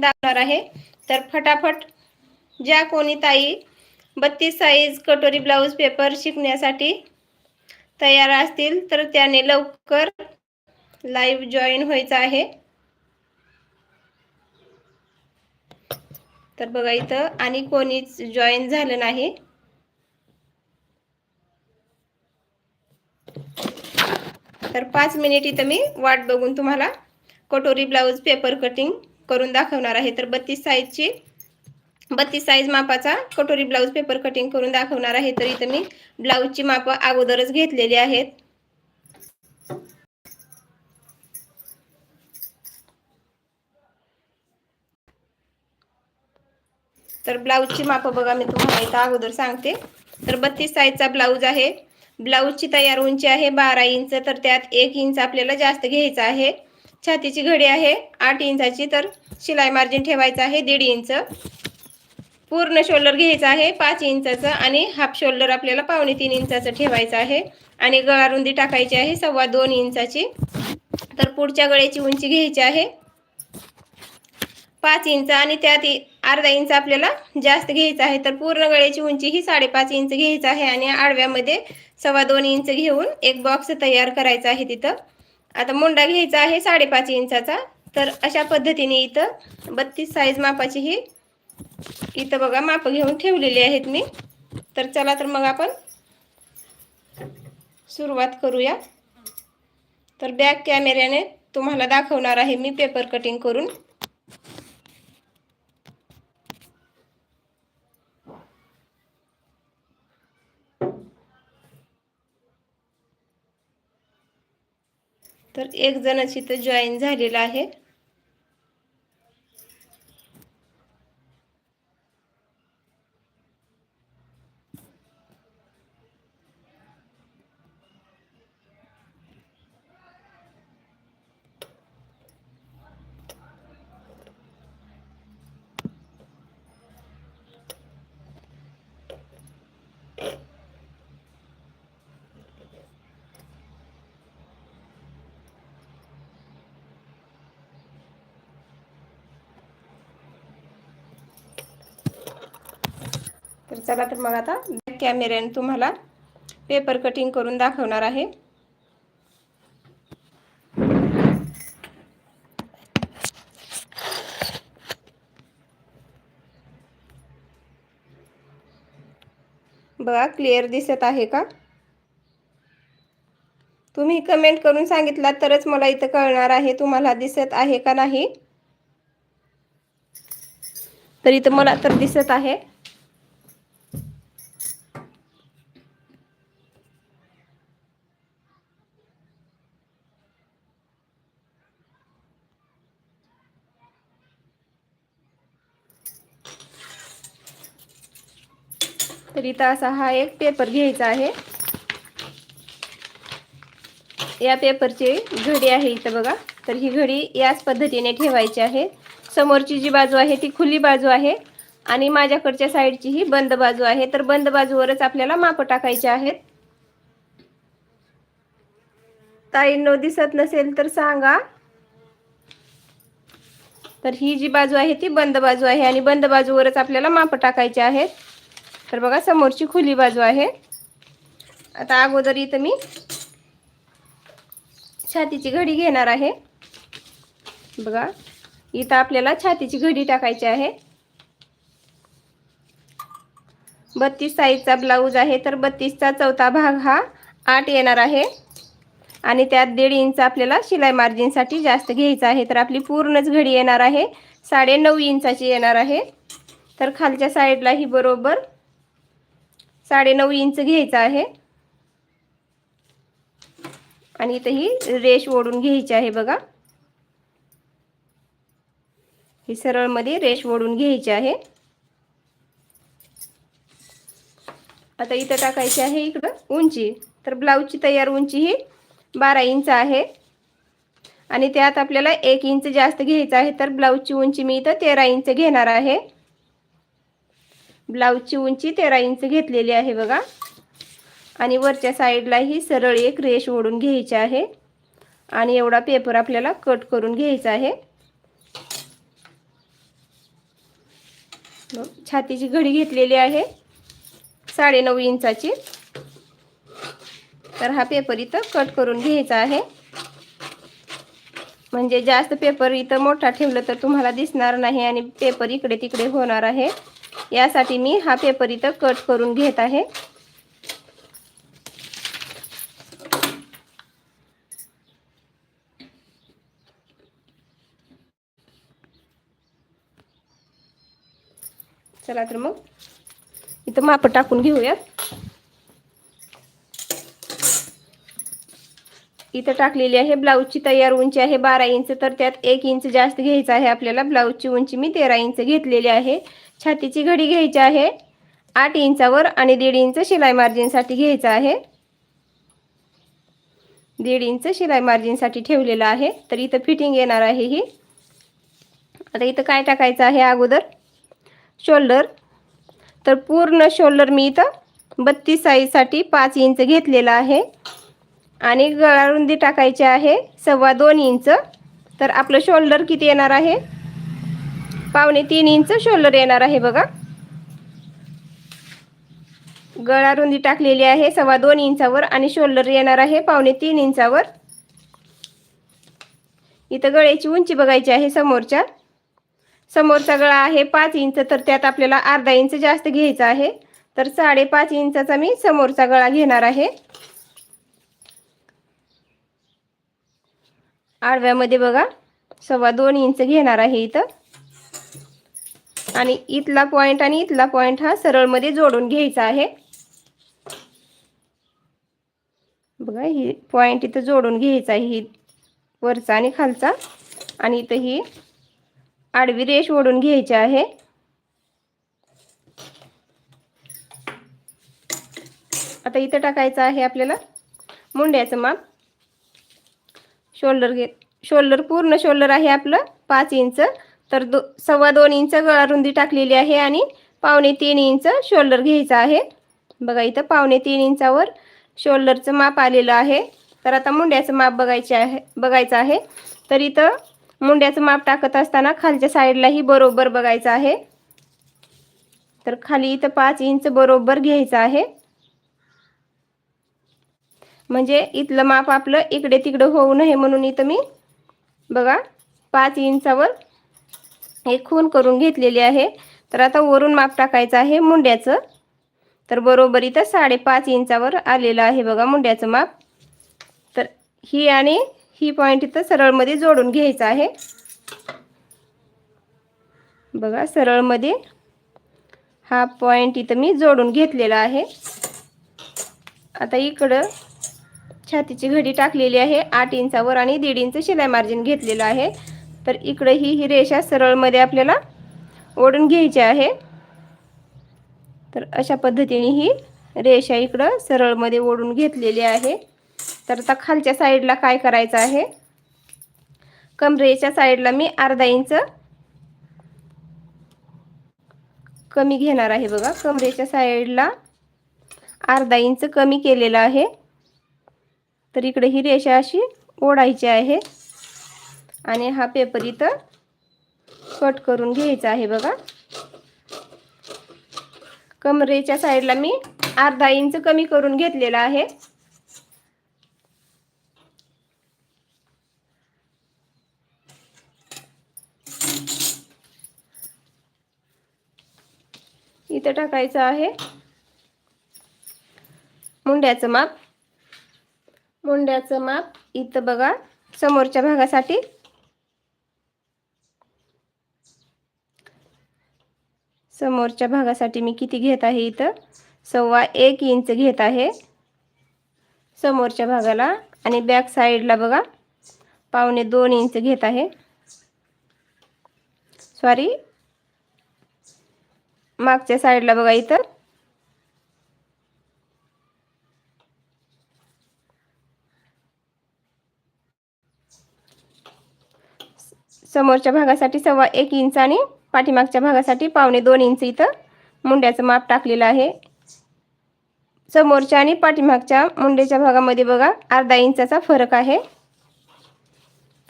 दाखवणार आहे. तर फटाफट ज्या कोणी ताई बत्तीस साईज कटोरी ब्लाऊज पेपर शिकण्यासाठी तयार असतील तर त्याने लवकर लाईव्ह जॉईन व्हायचं आहे. तर बघा इथं आणि कोणीच जॉईन झालं नाही. तर पाच मिनिट इथं मी वाट बघून तुम्हाला कटोरी ब्लाऊज पेपर कटिंग करून दाखवणार आहे. तर बत्तीस साईजची बत्तीस साईज मापाचा कटोरी ब्लाऊज पेपर कटिंग करून दाखवणार आहे. तर इथं मी ब्लाऊजची मापं अगोदरच घेतलेली आहेत. तर ब्लाऊजची मापं बघा मी तुम्हाला इथं अगोदर सांगते. तर बत्तीस साईजचा ब्लाऊज आहे. ब्लाऊजची तयार उंची आहे बारा इंच तर त्यात एक इंच आपल्याला जास्त घ्यायचं आहे. छातीची घडी आहे आठ इंचाची तर शिलाई मार्जिन ठेवायचं आहे दीड इंच. पूर्ण शोल्डर घ्यायचं आहे पाच इंचाचं आणि हाफ शोल्डर आपल्याला पावणे तीन इंचाचं ठेवायचं आहे. आणि गळा रुंदी टाकायची आहे सव्वा दोन इंचाची. तर पुढच्या गळ्याची उंची घ्यायची आहे. पाच इंच आणि त्यात अर्धा इंच आपल्याला जास्त घ्यायचं आहे. तर पूर्ण गळ्याची उंची ही साडेपाच इंच घ्यायचं आहे आणि आडव्यामध्ये सव्वा दोन इंच घेऊन एक बॉक्स तयार करायचा आहे तिथं. आता मुंडा घ्यायचा आहे साडेपाच इंचाचा. तर अशा पद्धतीने इथं बत्तीस साईज मापाची ही इथं बघा माप घेऊन ठेवलेली आहेत मी. तर चला तर मग आपण सुरुवात करूया. तर बॅक कॅमेऱ्याने तुम्हाला दाखवणार आहे मी पेपर कटिंग करून. तर एक जणाची तर जॉईन झालेला आहे. तर चला तर मग आता बॅक कॅमेऱ्याने तुम्हाला पेपर कटिंग करून दाखवणार आहे. बघा क्लिअर दिसत आहे का? तुम्ही कमेंट करून सांगितलात तरच मला इथं कळणार आहे तुम्हाला दिसत आहे का नाही. तर इथं मला तर दिसत आहे. तर असा हा एक पेपर घ्यायचा आहे. या पेपरची घडी आहे इथं बघा. तर ही घडी याच पद्धतीने ठेवायची आहे. समोरची जी बाजू आहे ती खुली बाजू आहे आणि माझ्याकडच्या साईडची ही बंद बाजू आहे. तर बंद बाजूवरच आपल्याला माप टाकायचे आहेत. ताईंनो दिसत नसेल तर सांगा. तर ही जी बाजू आहे ती बंद बाजू आहे आणि बंद बाजूवरच आपल्याला माप टाकायचे आहेत. तर बघा समोरची खुली बाजू आहे. आता अगोदर इथं मी छातीची घडी घेणार आहे. बघा इथं आपल्याला छातीची घडी टाकायची आहे. बत्तीस साईजचा ब्लाऊज आहे तर बत्तीसचा चौथा भाग हा आठ येणार आहे. आणि त्यात दीड इंच आपल्याला शिलाई मार्जिनसाठी जास्त घ्यायचं आहे. तर आपली पूर्णच घडी येणार आहे. साडे नऊ इंचाची येणार आहे. तर खालच्या साईडला ही बरोबर साडे नऊ इंच घ्यायचं आहे. आणि इथं ही रेश ओढून घ्यायची आहे बघा. ही सरळमध्ये रेश ओढून घ्यायची आहे. आता इथं टाकायची आहे इकडं उंची. तर ब्लाऊजची तयार उंची ही बारा इंच आहे. आणि त्यात आपल्याला एक इंच जास्त घ्यायचं आहे. तर ब्लाऊजची उंची मी इथं तेरा इंच घेणार आहे. ब्लाऊजची उंची तेरा इंच घेतलेली आहे बघा. आणि वरच्या साईडला ही सरळ एक रेश ओढून घ्यायची आहे. आणि एवढा पेपर आपल्याला कट करून घ्यायचा आहे. छातीची घडी घेतलेली आहे. साडेनऊ इंचाची. तर हा पेपर इथं कट करून घ्यायचा आहे. म्हणजे जास्त पेपर इथं मोठा ठेवलं तर तुम्हाला दिसणार नाही आणि पेपर इकडे तिकडे होणार आहे. यासाठी मी हा पेपर इथं कट करून घेत आहे. चला तर मग इथं माप टाकून घेऊयात. इथं टाकलेली आहे ब्लाऊजची तयार उंची आहे बारा इंच तर त्यात एक इंच जास्त घ्यायचं आहे आपल्याला. ब्लाऊजची उंची मी तेरा इंच घेतलेली आहे. छातीची घडी घ्यायची आहे. आठ इंचावर आणि दीड इंच शिलाई मार्जिनसाठी घ्यायचं आहे. दीड इंच शिलाई मार्जिनसाठी ठेवलेलं आहे. तर इथं फिटिंग येणार आहे ही. आता इथं काय टाकायचं आहे अगोदर? शोल्डर तर पूर्ण शोल्डर मी इथं बत्तीस साईजसाठी पाच इंच घेतलेलं आहे. आणि गळा रुंदी टाकायची आहे सव्वा दोन इंच. तर आपलं शोल्डर किती येणार आहे? पावणे तीन इंच शोल्डर येणार आहे बघा. गळा रुंदी टाकलेली आहे सव्वा दोन इंचावर आणि शोल्डर येणार आहे पावणे तीन इंचावर. इथं गळ्याची उंची बघायची आहे समोरच्या. समोरचा गळा आहे पाच इंच तर त्यात आपल्याला अर्धा इंच जास्त घ्यायचा आहे. तर साडेपाच इंचाचा मी समोरचा गळा घेणार आहे. आडव्यामध्ये बघा सव्वा दोन इंच घेणार आहे इथं. आणि इथला पॉइंट आणि इथला पॉइंट हा सरळमध्ये जोडून घ्यायचा आहे. बघा ही पॉइंट इथं जोडून घ्यायचा आहे ही वरचा आणि खालचा. आणि इथं ही आडवी रेष ओढून घ्यायची आहे. आता इथं टाकायचं आहे आपल्याला मुंड्याचं माप. शोल्डर घे शोल्डर पूर्ण शोल्डर आहे आपलं पाच इंच. तर दो सव्वा दोन इंच गळा रुंदी टाकलेली आहे आणि पावणे तीन इंच शोल्डर घ्यायचं आहे. बघा इथं पावणे तीन इंचावर शोल्डरचं माप आलेलं आहे. तर आता मुंड्याचं माप बघायचे आहे बघायचं आहे. तर इथं मुंड्याचं माप टाकत असताना खालच्या साईडलाही बरोबर बघायचं आहे. तर खाली इथं पाच इंच बरोबर घ्यायचं आहे. म्हणजे इथलं माप आपलं इकडे तिकडं होऊ नये म्हणून इथं मी बघा पाच इंचावर एक खून करून घेतलेली आहे. तर आता वरून माप टाकायचं आहे मुंड्याचं. तर बरोबर इथं साडेपाच इंचावर आलेलं आहे बघा मुंड्याचं माप. तर ही आणि ही पॉईंट इथं सरळमध्ये जोडून घ्यायचं आहे. बघा सरळमध्ये हा पॉईंट इथं मी जोडून घेतलेला आहे. आता इकडं छातीची घडी टाकलेली आहे. आठ इंचावर आणि दीड इंच शिलाई मार्जिन घेतलेलं आहे. तर इकडे ही ही रेषा सरळमध्ये आपल्याला ओढून घ्यायची आहे. तर अशा पद्धतीने ही रेषा इकडं सरळमध्ये ओढून घेतलेली आहे. तर आता खालच्या साईडला काय करायचं आहे? कमरेच्या साईडला मी अर्धा इंच कमी घेणार आहे बघा. कमरेच्या साईडला अर्धा इंच कमी केलेला आहे. तर इकडे ही रेषा अशी ओढायची आहे. आणि हा पेपर इथं कट करून घ्यायचा आहे बघा. कमरेच्या साईडला मी अर्धा इंच कमी करून घेतलेला आहे. इथं टाकायचं आहे. मुंड्याचं माप. मुंड्याचं माप इथं बघा समोरच्या भागासाठी. समोरच्या भागासाठी मी किती घेत आहे इथं? सव्वा एक इंच घेत आहे. समोरच्या भागाला आणि बॅक साईडला बघा. पावणे दोन इंच घेत आहे. सॉरी मागच्या साईडला बघा इथं. समोरच्या भागासाठी सव्वा एक इंच आणि पाठीमागच्या भागासाठी पावणे दोन इंच इथं मुंड्याचं माप टाकलेलं आहे. समोरच्या आणि पाठीमागच्या मुंड्याच्या भागामध्ये बघा अर्धा इंचाचा फरक आहे.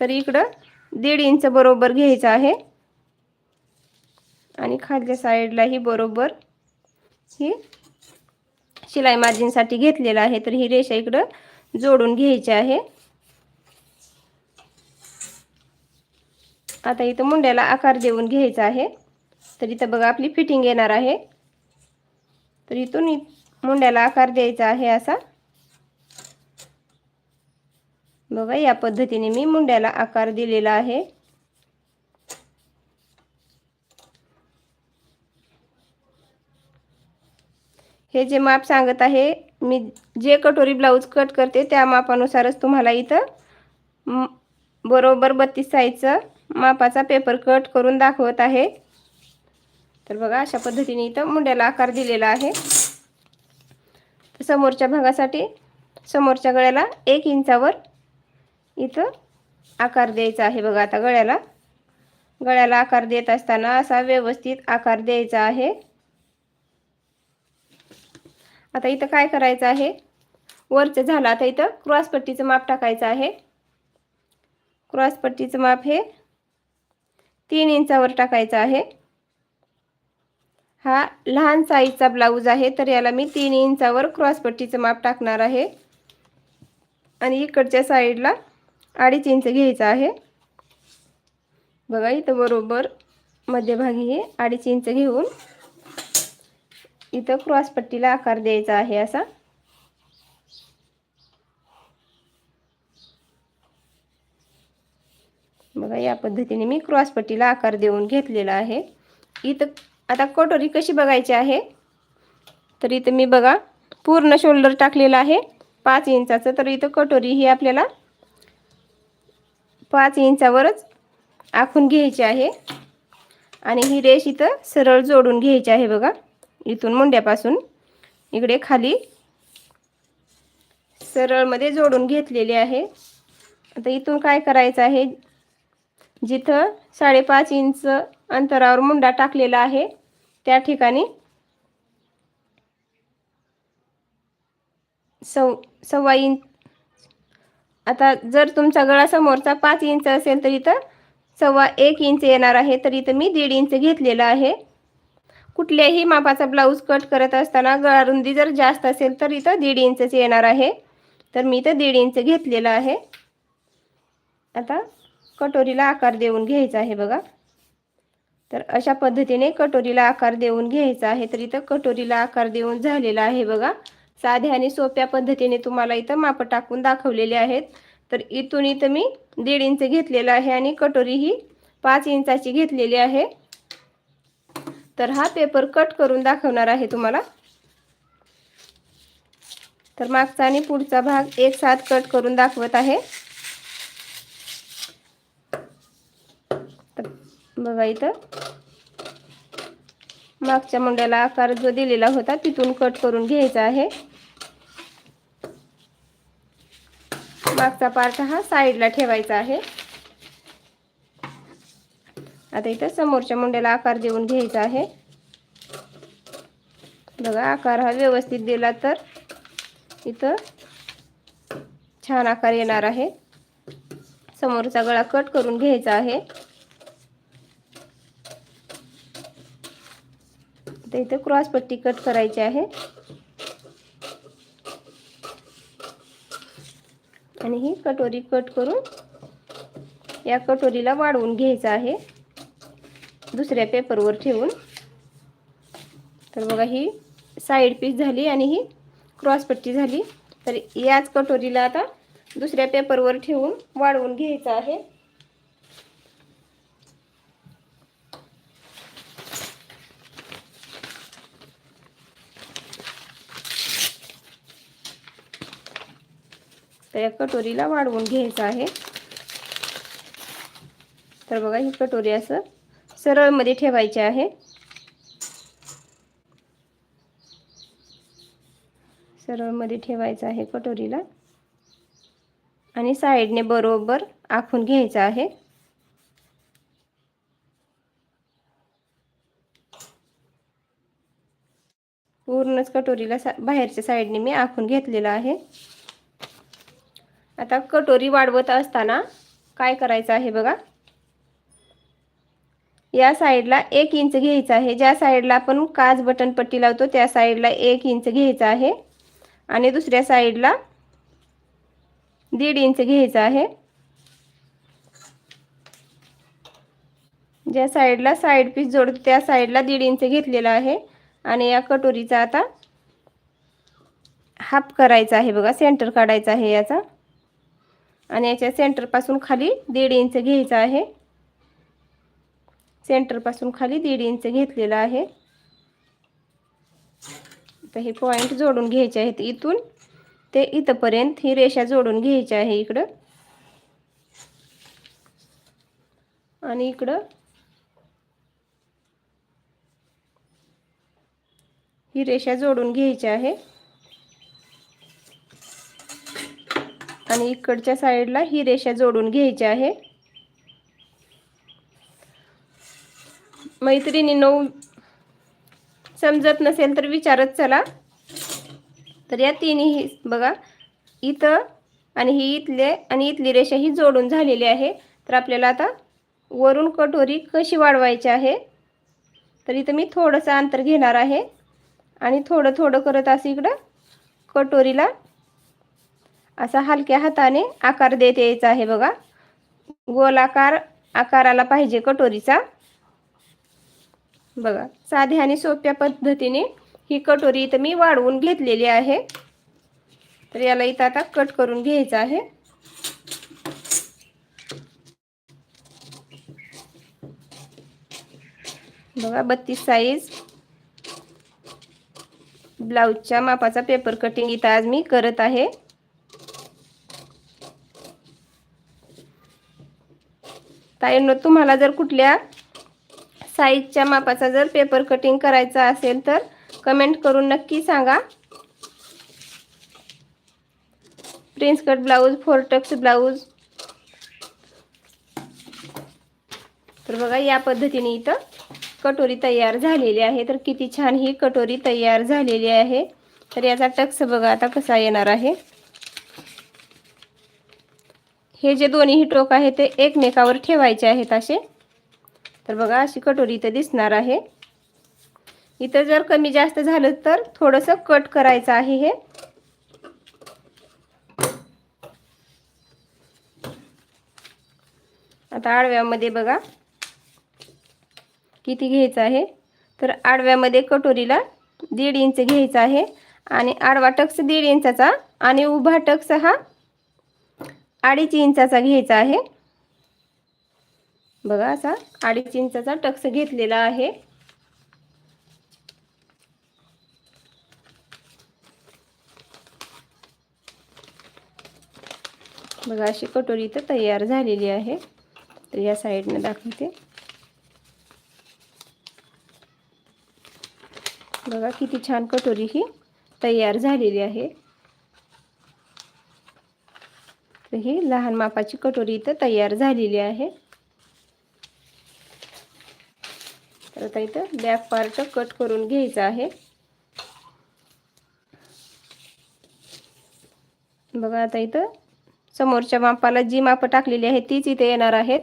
तर इकडं दीड इंच बरोबर घ्यायचं आहे. आणि खालच्या साईडलाही बरोबर ही शिलाई मार्जिनसाठी घेतलेलं आहे. तर ही रेषा इकडं जोडून घ्यायची आहे. आता इथं मुंड्याला आकार देऊन घ्यायचा आहे. तर इथं बघा आपली फिटिंग येणार आहे. तर इथून मुंड्याला आकार द्यायचा आहे असा. बघा या पद्धतीने मी मुंड्याला आकार दिलेला आहे. हे जे माप सांगत आहे मी जे कटोरी ब्लाऊज कट करते त्या मापानुसारच तुम्हाला इथं बरोबर बत्तीस साईजचं मापाचा पेपर कट करून दाखवत आहे. तर बघा अशा पद्धतीने इथं मुंड्याला आकार दिलेला आहे. समोरच्या भागासाठी समोरच्या गळ्याला एक इंचावर इथं आकार द्यायचा आहे बघा आता गळ्याला. गळ्याला आकार देत असताना असा व्यवस्थित आकार द्यायचा आहे. आता इथं काय करायचं आहे? वरचं झालं आता इथं क्रॉसपट्टीचं माप टाकायचं आहे. क्रॉसपट्टीचं माप हे तीन इंचावर टाकायचं आहे. हा लहान साईजचा ब्लाऊज आहे तर याला मी तीन इंचावर क्रॉसपट्टीचं माप टाकणार आहे. आणि इकडच्या साईडला अडीच इंच घ्यायचं आहे. बघा इथं बरोबर मध्यभागी हे अडीच इंच घेऊन इथं क्रॉसपट्टीला आकार द्यायचा आहे असा. या पद्धतीने. मी क्रॉसपट्टीला आकार देऊन घेतलेला आहे. इथं आता कटोरी कशी बघायची आहे? तर इथं मी बघा पूर्ण शोल्डर टाकलेला आहे पाच इंचाचं. तर इथं कटोरी ही आपल्याला पाच इंचावरच आखून घ्यायची आहे. आणि ही रेष इथं सरळ जोडून घ्यायची आहे बघा इथून मुंड्यापासून. इकडे खाली सरळमध्ये जोडून घेतलेली आहे. आता इथून काय करायचं आहे? जिथं साडेपाच इंच अंतरावर मुंडा टाकलेला आहे त्या ठिकाणी सव सव्वा इंच आता जर तुमचा गळा समोरचा पाच इंच असेल तर इथं सव्वा एक इंच येणार आहे तर इथं मी दीड इंच घेतलेला आहे. कुठल्याही मापाचा ब्लाऊज कट करत असताना गळा रुंदी जर जास्त असेल तर इथं दीड इंचच येणार आहे. तर मी इथं दीड इंच घेतलेलं आहे. आता कटोरीला आकार देऊन घ्यायचा आहे बघा. तर अशा पद्धतीने कटोरीला आकार देऊन घ्यायचा आहे. तर इथं कटोरीला आकार देऊन झालेला आहे बघा. साध्या आणि सोप्या पद्धतीने तुम्हाला इथं माप टाकून दाखवलेले आहेत. तर इथून इथं मी दीड इंच घेतलेलं आहे आणि कटोरी ही पाच इंचाची घेतलेली आहे. तर हा पेपर कट करून दाखवणार आहे तुम्हाला. तर मागचा आणि पुढचा भाग एक साथ कट करून दाखवत आहे. बघा इथं. मागच्या मुंड्याला आकार जो दिलेला होता तिथून कट करून घ्यायचा आहे. मागचा पार्ट हा साईडला ठेवायचा आहे. आता इथं समोरच्या मुंड्याला आकार देऊन घ्यायचा आहे. बघा आकार हा व्यवस्थित दिला तर इथं छान आकार येणार आहे. समोरचा गळा कट करून घ्यायचा आहे. तर इथे क्रॉस पट्टी कट करायची आहे. आणि ही कटोरी कट करून या कटोरीला वाढवून घ्यायचं आहे. दुसऱ्या पेपरवर ठेवून. तर बघा ही साईड पीस झाली आणि ही क्रॉस पट्टी झाली. तर याच कटोरीला आता दुसऱ्या पेपरवर ठेवून वाढवून घ्यायचं आहे. तर या कटोरीला वाढवून घ्यायचं आहे. तर बघा ही कटोरी असं सरळमध्ये ठेवायची आहे. सरळमध्ये ठेवायचं आहे कटोरीला. आणि साईडने बरोबर आखून घ्यायचं आहे. पूर्णच कटोरीला सा बाहेरच्या साईडने मी आखून घेतलेलं आहे. आता कटोरी वाढवत असताना काय करायचं आहे बघा. या साईडला एक इंच घ्यायचं आहे. ज्या साईडला आपण काच बटन पट्टी लावतो त्या साईडला एक इंच घ्यायचा आहे. आणि दुसऱ्या साईडला दीड इंच घ्यायचं आहे. ज्या साईडला साईड पीस जोडतो त्या साईडला दीड इंच घेतलेला आहे. आणि या कटोरीचा आता हाफ करायचा आहे बघा. सेंटर काढायचा आहे याचा. आणि याच्या सेंटरपासून खाली दीड इंच घ्यायचा आहे. सेंटरपासून खाली दीड इंच घेतलेला आहे. तर हे पॉईंट जोडून घ्यायचे आहेत इथून. ते इथंपर्यंत ही रेषा जोडून घ्यायची आहे इकडं. आणि इकडं ही रेषा जोडून घ्यायची आहे. आणि इकडच्या साईडला ही रेषा जोडून घ्यायची आहे. मैत्रिणी नऊ समजत नसेल तर विचारत चला. तर या तिन्ही बघा इथं आणि ही इथले आणि इथली रेषा ही जोडून झालेली आहे. तर आपल्याला आता वरून कटोरी कशी वाढवायची आहे? तर इथं मी थोडंसं अंतर घेणार आहे आणि थोडं थोडं करत असं इकडं कटोरीला असा हलक्या हाताने आकार देत यायचा आहे बघा. गोलाकार आकाराला पाहिजे कटोरीचा. बघा साध्या आणि सोप्या पद्धतीने ही कटोरी इथं मी वाढवून घेतलेली आहे. तर याला इथं आता कट करून घ्यायचं आहे. बघा बत्तीस साईज ब्लाऊजच्या मापाचा पेपर कटिंग इथं आज मी करत आहे. ताईंनो तुम्हाला जर कुठल्या साईजच्या मापाचा जर पेपर कटिंग करायचा असेल तर कमेंट करून नक्की सांगा. Prince cut blouse four tucks blouse तर बघा या पद्धतीने इथं कटोरी तयार झालेली आहे. तर किती छान ही कटोरी तयार झालेली आहे. तर याचा टक्स बघा आता कसा येणार आहे. हे जे दोन्ही टोक आहे ते एकमेकावर ठेवायचे आहेत असे. तर बघा अशी कटोरी इथं दिसणार आहे. इथं जर कमी जास्त झालं तर थोडंसं कट करायचं आहे हे. आता आडव्यामध्ये बघा किती घ्यायचं आहे? तर आडव्यामध्ये कटोरीला दीड इंच घ्यायचं आहे आणि आडवा टक्स दीड इंचाचा आणि उभा टक्स हा अडीच इंचाचा घ्यायचा आहे. बघा असा अडीच इंचाचा टक्स घेतलेला आहे. बघा अशी कटोरी तर तयार झालेली आहे. तर या साईडनं दाखवते. बघा किती छान कटोरी ही तयार झालेली आहे. तर ही लहान मापाची कटोरी इथं तयार झालेली आहे. तर आता इथं बॅक पार्ट कट करून घ्यायचा आहे. बघा आता इथं समोरच्या मापाला जी मापं टाकलेली आहे तीच इथे येणार आहेत.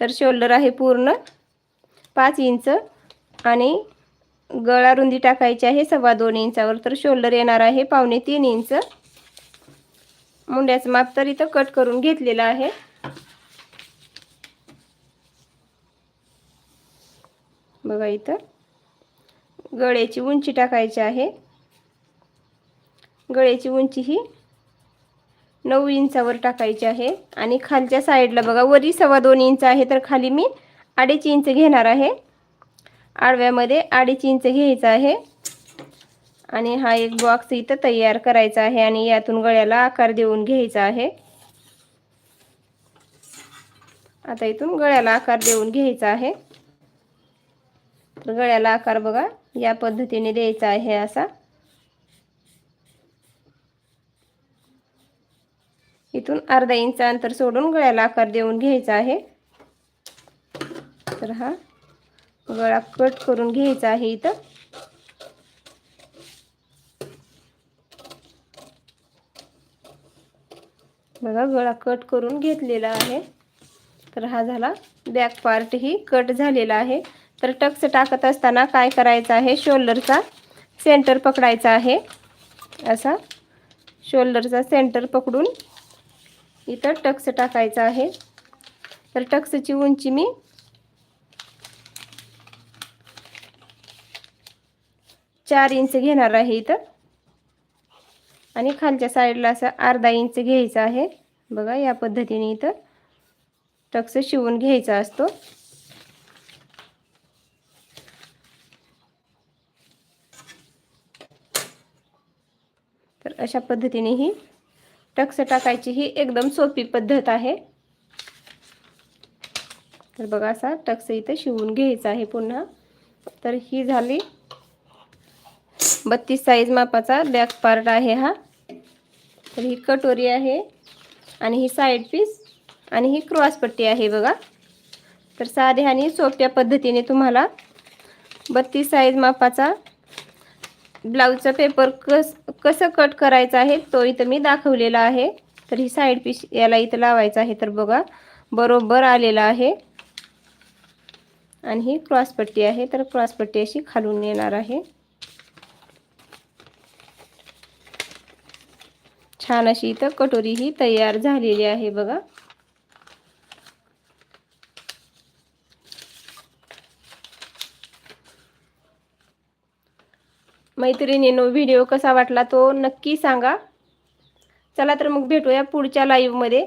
तर शोल्डर आहे पूर्ण पाच इंच आणि गळा रुंदी टाकायची आहे सव्वा दोन इंचावर. तर शोल्डर येणार आहे पावणे तीन इंच. मुंड्याचं माप तर इथं कट करून घेतलेलं आहे. बघा इथं. गळ्याची उंची टाकायची आहे. गळ्याची उंची ही नऊ इंचावर टाकायची आहे. आणि खालच्या साईडला बघा वरी सव्वा दोन इंच आहे तर खाली मी अडीच इंच घेणार आहे. आडव्यामध्ये अडीच इंच घ्यायचं आहे. आणि हा एक बॉक्स इथं तयार करायचा आहे आणि यातून गळ्याला आकार देऊन घ्यायचा आहे. आता इथून गळ्याला आकार देऊन घ्यायचा आहे. तर गळ्याला आकार बघा या पद्धतीने द्यायचा आहे असा. इथून अर्धा इंच अंतर सोडून गळ्याला आकार देऊन घ्यायचा आहे. तर हा गळा कट करून घ्यायचा आहे इथं. बघा गळा कट करून घेतलेला आहे. तर हा झाला बॅक पार्ट ही कट झालेला आहे. तर टक्स टाकत असताना काय करायचं आहे? शोल्डरचा सेंटर पकडायचा आहे. असा शोल्डरचा सेंटर पकडून इथं टक्स टाकायचा आहे. तर टक्सची उंची मी चार इंच घेणार आहे इथं. आणि खालच्या साईडला असं अर्धा इंच घ्यायचा आहे. बघा या पद्धतीने इथं टक्स शिवून घ्यायचा असतो. तर अशा पद्धतीने ही टक्स टाकायची ही एकदम सोपी पद्धत आहे. तर बघा असा टक्स इथं शिवून घ्यायचा आहे पुन्हा. तर ही झाली बत्तीस साईज मापाचा बॅक पार्ट आहे हा. तर ही कटोरी आहे आणि ही साईड पीस आणि ही क्रॉस पट्टी आहे बघा. तर साध्या आणि सोप्या पद्धतीने तुम्हाला बत्तीस साईज मापाचा ब्लाऊजचा पेपर कस कसं कट करायचं आहे तो इथं मी दाखवलेला आहे. तर ही साईड पीस याला इथं लावायचं आहे तर बघा बरोबर आलेला आहे. आणि ही क्रॉस पट्टी आहे तर क्रॉसपट्टी अशी खालून येणार आहे. छान अशी इथं कटोरी ही तयार झालेली आहे बघा. मैत्रिणीनो व्हिडिओ कसा वाटला तो नक्की सांगा. चला तर मग भेटूया पुढच्या लाईव्हमध्ये